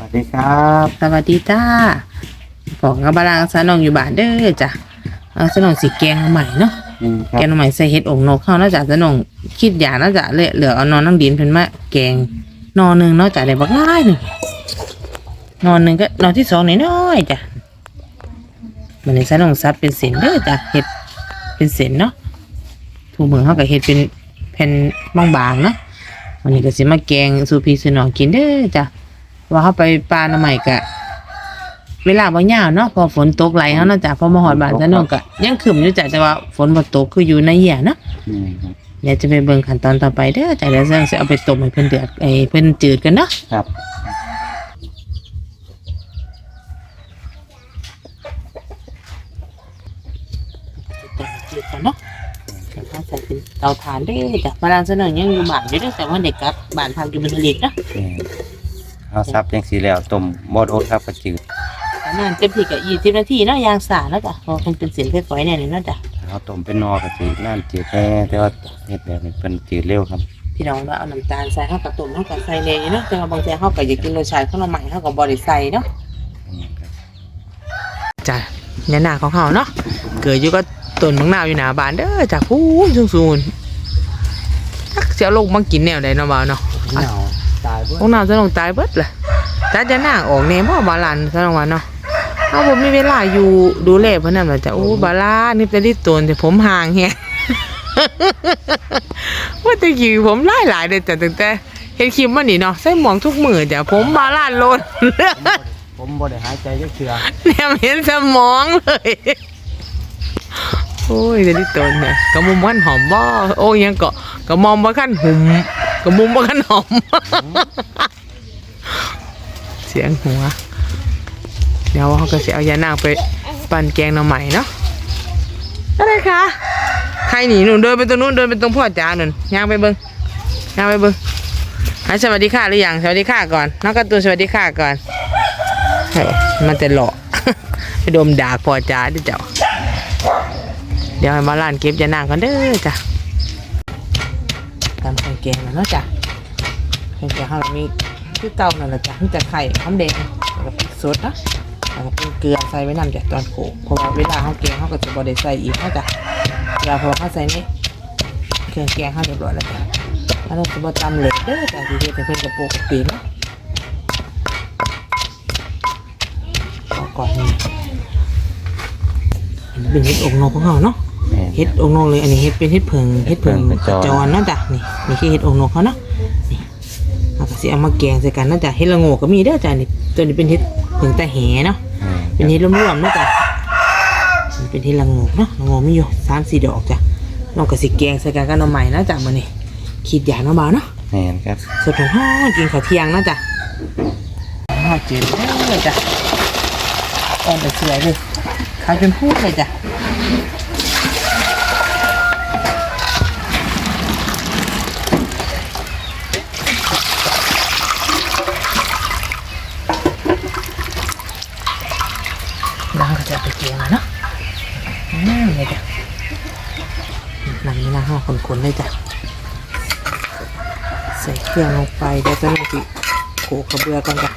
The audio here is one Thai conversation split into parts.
วัสดีครับ สวัสดีจ้าบอกกับบารางสานองอยู่บ้านเด้อจ้ะเอาสานองสีแกงใหม่เนาะอืมครัแกบงใหม่ใส่เห็ดองนกเข้าเนาะจ้ะสานองคิดอย่างเนาะจ้ะเลยเหลือเอานอนนั่งดินเพิ่นมาแกงนอนหนึ่งเนาะจ้ะได้บักง่ายหนึ่งนอนหนึ่งก็นอนที่สองน้อยๆจ้ะมันในสานองซับเป็นเส้นเด้อจ้ะเห็ดเป็นเส้นเนาะทูมือเขากับเห็ดเป็นแผ่นบางๆเนาะวันนี้ก็สิมาแกงสู่พี่สู่น้องกินเด้อจ้ะ ว่าเขาไปปลาหน่อใหม่กะ เวลาบ่ยาวเนาะพอฝนตกไหลเฮาเนาะจ้ะพอมาฮอดบ้านซะเนาะก็ยังขึ้นอยู่จ้ะแต่ว่าฝนบ่ตกคืออยู่ในเหี่ยเนาะอืมครับเดี๋ยวจะไปเบิ่งขั้นตอนต่อไปเด้อจ้ะเดี๋ยวจะสิเอาไปต้มให้เพิ่นเดือดไอ้เพิ่นจืดกันเนาะครับต้มให้จืดกันเนาะเดี๋ยวเขาใส่เป็นเตาถ่านเด้อจ้ะบ้านซะเนาะยังอยู่บ้านอยู่เด้อแต่ว่าเด็กกลับบ้านพักอยู่บนเล็กเนาะแกง เอาซับยังสีแล้วต้มบดโอ๊ตครับกระจืดประมาณเต็มที่ก็20นาทีเนาะย่างสาเนาะจ้ะเพราะเพิ่นเป็นเส้นฝอยๆแน่นี่เนาะจ้ะเอาต้มเป็นนอกระจืดน้ำจืดแน่แต่ว่าเฮ็ดแบบนี้เป็นจืดเร็วครับพี่น้องว่าเอาน้ำตาลใส่เฮาก็ต้มเฮาก็ใส่แน่เนาะแต่ว่าบางทีเฮาก็อยากกินรสชาติของหน่อไม้เฮาก็บ่ได้ใส่เนาะอืมครับจ้ะเนี่ยหน้าของเขาเนาะเกิดอยู่ก็ต้นมังนาวอยู่หน้าบ้านเด้อจากพูนสูงสูงๆจักเสียลงมากินแนวใดเนาะบ่าวเนาะ หนาวตายเบิ่มังนาวจะลงตายเบิดเลยจ้าจะหน้าออกแน่บ่บาลานซะลงว่าเนาะเอาบ่มีเวลาอยู่ดูแลเพิ่นนั่นล่ะจ้ะโอ้บาลานนี่แต่ที่ตนแต่ผมห่างแฮะว่าแตะกี้ผมหลายๆเด้อจ้ะตั้งแต่เฮ็ดคลิปมานี่เนาะใส่หมวกทุกมื้อจ้ะผมบาลานโลนผมบ่ได้หายใจจักเทื่อเนี่ยเห็นสมองเลยโอ้ยเดี๋ยวนี้ตัวเนี่ยกระมุมบ้านหอมบ่โอ้ยยังเกาะกระมอมบ้าขั้นหุม กระมุมบ้าขนม เสียงหัว เดี๋ยวเขาก็จะเอายานางไปปั่นแกงหน่อใหม่เนาะอะไรคะใครหนีหนูเดินไปตรงนู้นเดินไปตรงพ่อจ๋าหนุนย่างไปเบิ้งย่างไปเบิ้งให้สวัสดีค่ะหรือยังสวัสดีค่ะก่อนน้องการ์ตูนสวัสดีค่ะก่อนเฮ้ยมันจะหลอกไปดมดากพอจ้าดิเจ้าเดี๋ยวให้มาล้านเก็บจะนางกันเด้อจ้ะ ตำไข่แกงแล้วเนาะจ้ะไข่แกงเรามีคือเก่านั่นแหละจ้ะมีแต่ไข่หอมแดงแล้วก็พริกสดนะแล้วก็เกลือใส่ไว้นำจ้ะตอนโขลกเพราะว่าเวลาเขาแกงเขาก็จะบ่ได้ใส่อีกนะจ้ะเวลาพอเขาใส่นี่เครื่องแกงเขาเรียบร้อยแล้วจ้ะแล้วเราจะบ่ตำเล็กเด้อจ้ะที่เพิ่อนกระโปรงกปีเนะก่อนนี่เป็นเห็ดอกนกของเขาเนาะ เห็ดอกนกเลยอันนี้เห็ดเป็นเห็ดเพิงเห็ดเพิงเห็ดเพิงกระจรจรเนาะจ้ะนี่นี่คือเห็ดอกนกเขาเนาะนี่เอาก็สิเอามาแกงใส่กันเนาะจ้ะเห็ดละโงกก็มีเด้อจ้ะนี่ตัวนี้เป็นเห็ดเพิงตาแหเนาะแม่นเป็นเห็ดรวมๆเนาะจ้ะนี่เป็นเห็ดละโงกเนาะละโงกมีอยู่สามสี่ดอกจ้ะน้องก็สิแกงใส่กันกับหน่อไม้เนาะจ้ะมื้อนี้ขีดยาเนาะบ่าวเนาะแม่นครับสดของห้องกินข้าวเที่ยงนะจ๊ะข้าวเจียวเลยจ้ะอ่อนแต่สวยเลยขายเป็นพูดเลยจ้ะน้ำก็จะไปเกี่ยวแล้วเนาะอืมเลยจ้ะน้ำนี่นะห้าคนๆ เลยจ้ะ ใส่เครื่องลงไปเดี๋ยวจะลงไปโขลกกระเบือกันจ้ะ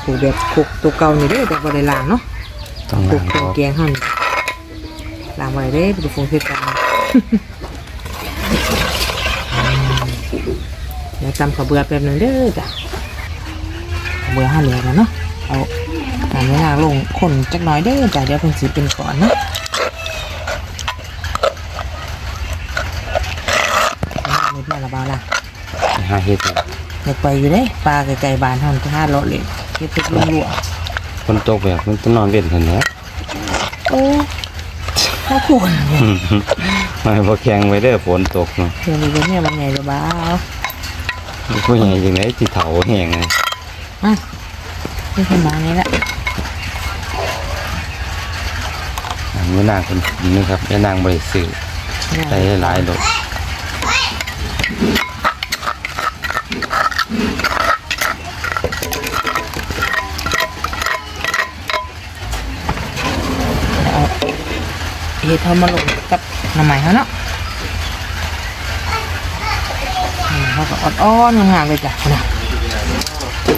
โขลกแบบโขลกตัวเก่านี่เด้อแต่บ่ได้ล้างเนาะต้องโขลล้ากงเคอรื่องอกแกงหั่นล้างไว้เด้ไปดูฟงเทศกาลเดี๋ยวตำกระเบือแป๊บหนึงเด้อจ้ะกระเบือหั่นเหลือแล้วเนาะเอาตามเวลาลงคนจักหน่อยเด้อจ้ะเดี๋ยวเพิ่นสิเป็นก่อนเนาะเอาเม็ดมาละบาล่ะ หาเฮ็ดเลยอยากไปอยู่เด้ปลาไกลๆบ้านทำท่าเลาะเล่นเก็บเพชรลุ่วคนตกแบบมันต้องนอนเล่นเท่านี้โอ้ข้าควรเนี่ยมาบ่แข็งไว้เด้อฝนตกเนาะเดี๋ยวนี้เนี่ยมันไงจะบ้าผู้ใหญ่จังได๋สิเฒ่าแห้งเลยอะนี่คือมานี้แหละอันนี้นางคนนี้ครับแม่นางบ่ได้ซื้อใส่หลายดอก เฮ็ดเขามาลงกับหน้ำใหม่เขาเนาะหน่อไม้เขาก็อ่อนๆงามๆเลยจ้ะนะ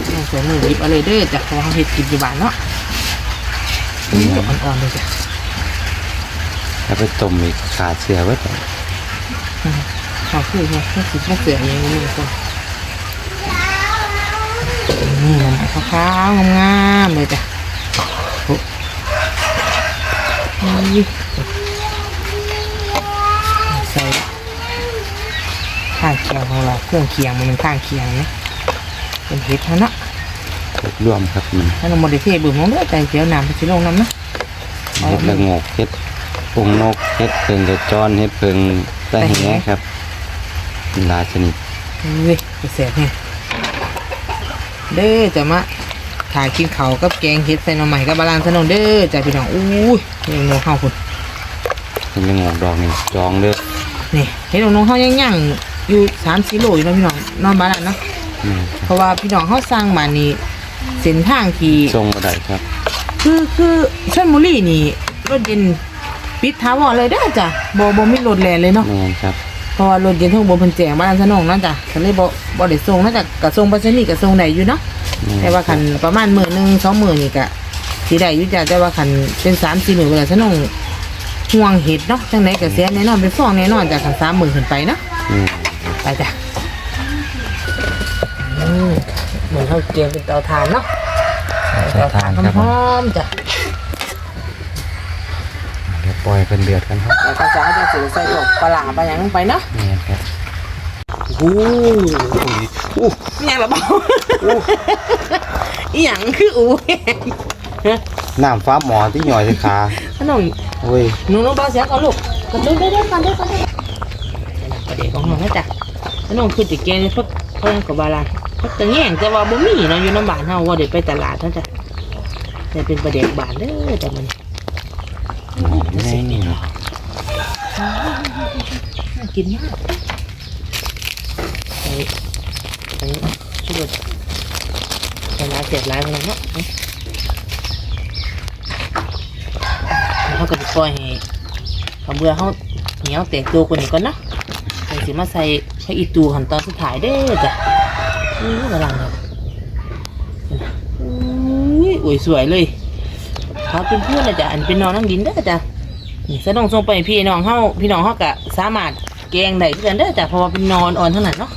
อืมใส่มือหยิบเอาเลยเด้อจากของเห็ดกินอยู่บ้านเนาะอืมอ่อนๆเลยจ้ะแล้วไปต้มอีกขาเสือไว้ก่อนอืมเขาคือไงแค่สิบแค่เสือเองนี่ทุกคนนี่มันขาวๆงามๆเลยจ้ะโอ้ย ใส่ข้างเคียงของเราเครื่องเคียงมันเป็นข้างเคียงนะเป็นเห็ดเท่านั้นเฮ็ดร่วมครับมันถ้าเราโมเดลเทบึงน้องเด้อใจเสียวน้ำไปสิลงน้ำนะเฮ็ดละโงกเฮ็ดปุงนกเฮ็ดเพิงกระจรเฮ็ดเพิงตะแหครับมีหลายชนิดเว้ยจะเสียบไงเด้อจะมาถ่ายกินเขาวกับแกงเห็ดใส่หน่อไม้กับบาลานสนนเด้อจ้าพี่น้องอู้ยเห็ดนงข้าวคุณเฮ็ดละโงกดอกนี่จองเด้อ นี่เห็ดนงข้าวย่างๆอยู่สามสี่โลอยู่เนาะพี่น้องนอนบาลานเนาะอืมเพราะว่าพี่น้องเขาสร้างมานี่เส้นทางที่ส่งบ่ได้ครับ คือคือชลบุรีนี่รถเย็นปิดท้าวรเลยเด้อจ้ะบ่บ่มีรถแล่นเลยเนาะแม่นครับ เพราะว่ารถเย็นทั้งบนเพิ่นแจงบ้านสนองเนาะจ้ะก็เลยบ่บ่ได้ส่งเนาะจ้ะก็ส่งไปรษณีย์ก็ส่งได้อยู่เนาะม่นแต่ว่าคันประมาณมื้อหนึงสองมื้อนี่ก็สิได้อยู่จ้ะแต่ว่าคันเป็น3 4มื้อก็สนอง ห่วงเห็ดเนาะจังไดก็เสียแน่นอนเป็นฟองแน่นอนจ้ะคัน3มื้อขึ้นไปเนาะอืมไปจ้ะอืมเหมือนเขาเตรียมเป็นเตาถ่านเนาะใส่ทานครับหอมๆจ้ะเดี๋ยวปล่อยเพิ่นเดือดกันครับแล้วก็จะเอาจังสิใส่พวกปลาร้าปลาหยังลงไปเนาะแม่นครับโอ้โหอีหยังละเบาอีหยังคืออูแห้งฮะน้ำฟ้าหมอที่หน่อยสิขา ขนมโอ้ยหนูน้องเบาเสียก่อนลูกกันเด้อเด้อเด้อกันเด้อกันเด้อประเดี๋ยวของหนูนะจ๊ะขนมคือจิแกงนี่พดเขายังกับบาลานพักตะแง่งแต่ว่าบ่มีเนาะอยู่น้ำบานเฮาว่าเดี๋ยวไปตลาดเนาะจ้ะแต่เป็นประเดี๋ยวบานเด้อแต่มันนี่ไงนี่เนาะน่ากินมากใส่ใส่ชุดใส่ลายเสียบลายมันเนาะ แล้วเขาก็จะ ปล่อยให้เขาเบื่อเขาเหนียวแตกตัวกว่านี้ก่อนเนาะใส่สิมาใส่พระอีตูหันตอนสุดท้ายเด้อจ้ะอู้กำลังครับอุ้ยอุ้ยสวยเลยเขาเป็นเพื่อนเลยจ้ะอันเป็นน้องน้ำดินเด้อจ้ะนี่สะดองส่งไปให้พี่น้องเขาพี่น้องเขาก็สามารถแกงได้เพื่อนเด้อจ้ะเพราะว่าเป็นนอนอ่อนเท่านั้นเนาะ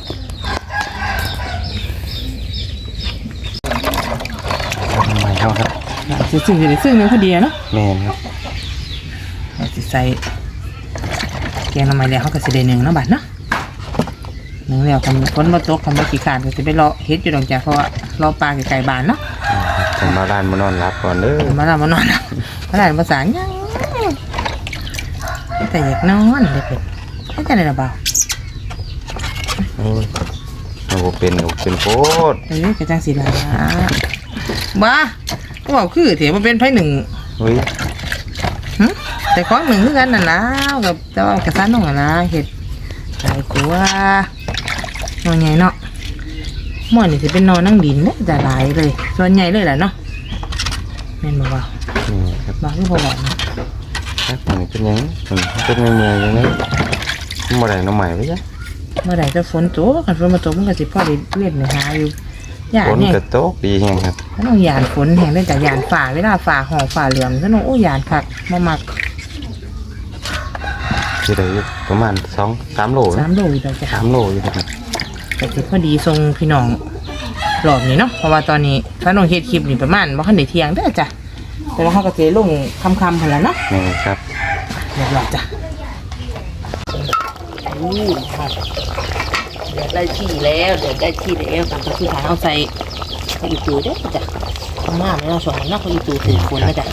ทำไมเขาครับซึ่งซึ่งเลยซึ่งเนื้อพอดีอะเนาะแม่นครับ เราสิใส่แกงหน้ำไม้แล้วเขาก็สิได้หนึ่งเนาะบัดเนาะหนึ่งแล้วคำฝนมาตกคำว่าขี้ขาดก็จะไปรอเฮ็ดอยู่ดอกจ้ะเพราะว่ารอปลาไก่บานเนาะผมมาร้านมานอนรับก่อนเด้อมาลามานอนแล้วมาได้ภาษายังแต่อยากนอนเลยเป็ดไม่จะได้ระเบาโอ้ยเอาบ่เป็นเอาเป็นโคตรเออกระจังสีลาบ้าก็บอกคือเถียมันเป็นไพ่หนึ่งเฮ้ยหึ แต่ของหนึ่งคือกันน่ะนะกับแต่ว่ากระสันน้องอะนะเห็ดหลายตัวหน่อยใหญ่เนาะหมอนนี่จะเป็นนอนนั่งดินเนี่ยจะหลายเลย ส่วนใหญ่เลยแหละเนาะแม่นบอกว่านี่ครับบางที่พอบอกนะครับมันเป็นหยังมันเป็นเมื่อยๆอย่างนี้เมื่อไหร่น้องใหม่ไว้จ้ะเมื่อไหร่จะฝนตกกันฝนมาตกมันก็สิพ่อได้เล่นในหาอยู่หยาฝนเนี่ยกระตกดีแฮงครับถ้าน้องหยานฝนแห่งได้จากหยานฝ่าเวลาฝ่าห่อฝ่าเหลือมถ้าน้องโอ้หยานคักมามัก สิได้อยู่ประมาณสองสามโลสานะมโลอยู่แล้วจ้ะสามโลอยู่ครับแต่สิพอดีทรงพี่น้องหลอบนี้เนาะเพราะว่าตอนนี้ถ้าน้องเฮ็ดคลิปนี่ประมาณบ่คันได้เที่ยงเด้อจ้ะแต่ว่าเขาก็สิลงคำๆหั่นล่ะเนาะนี่ครับเรียบร้อยจ้ะอู้ครับเดี๋ยวได้ที่แล้วเดี๋ยวได้ที่แล้วตามที่ทางเอาใส่ข้าวอีตูเด้อจ้ะข้างหน้าไม่ต้องสอนนะข้าวอีตูถือคนนะจ้ะ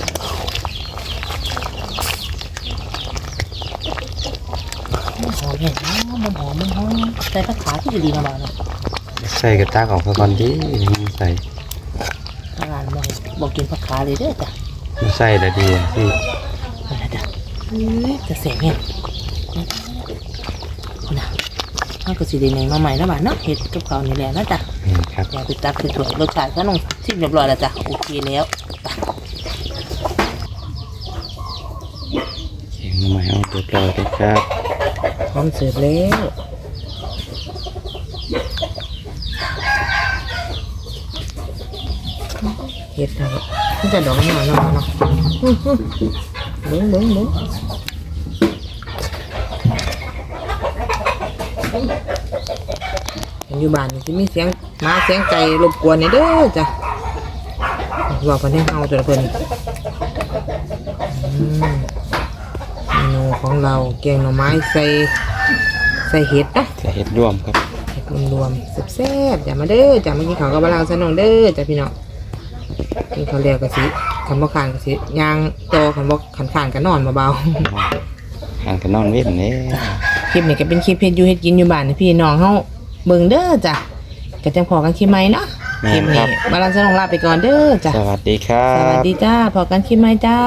หอมเห็นหอมหอมหอมหอมใส่ผักขาที่ดีๆนะบ้างนะใส่กระตากออกซะก่อนดิใส่ทางร้านบอกบอกกินผักขาเลยเด้อจ้ะมันใส่แล้วดีสินั่นแหละจ้ะเอ้ยจะเสียงเนี่ยนะถ้าก็สิเดนเองมาใหม่นะบ้านเนาะเห็ดกับเขาวนี่แหละนะจ๊ะนี่ครับอย่าไปตักคือถั่วรสชาติก็น้องชิมเรียบร้อยแล้วจ้ะโอเคแล้วไปเขียงน้องใหม่เอาเรียบร้อยเลยครับพ ร้อมเสิร์ฟแล้วเฮ็ดให้มันจะดอกหน่อยเนาะเนาะอื้อหือเบิ้งเบิ้งเบิ้งอยู่บ้านนี่สิมีเสียงหมาเสียงไก่รบกวนนี่เด้อจ้ะว่าเพิ่นให้เฮาตัวละเพิ่นอืมเมนู ของเราแกงหน่อไม้ใส่ใส่เห็ดเนาะจะเห็ดร่วมครับเห็ดรวมๆแซ่บๆอย่ามาเด้อจ้ะมากินข้าวกับบะลางสนองเด้อจ้ะพี่น้องกินข้าวเรียวกะสิคันบ่ขานกะสิย่างโตคันบ่ขันขานก็นอนเบาห่างกันนอนเว้นเนี่ยๆ คลิปนี้ก็เป็นคลิปเฮ็ดอยู่เฮ็ดกินอยู่บ้านให้พี่น้องเฮาเบิ่งเด้อจ้ะก็จังพอกันคลิปใหม่เนาะคลิปนี้บะลางสนองลาไปก่อนเด้อจ้ะสวัสดีครัสวัสบ ดีจ้าพอกันคลิปใหม่จ้า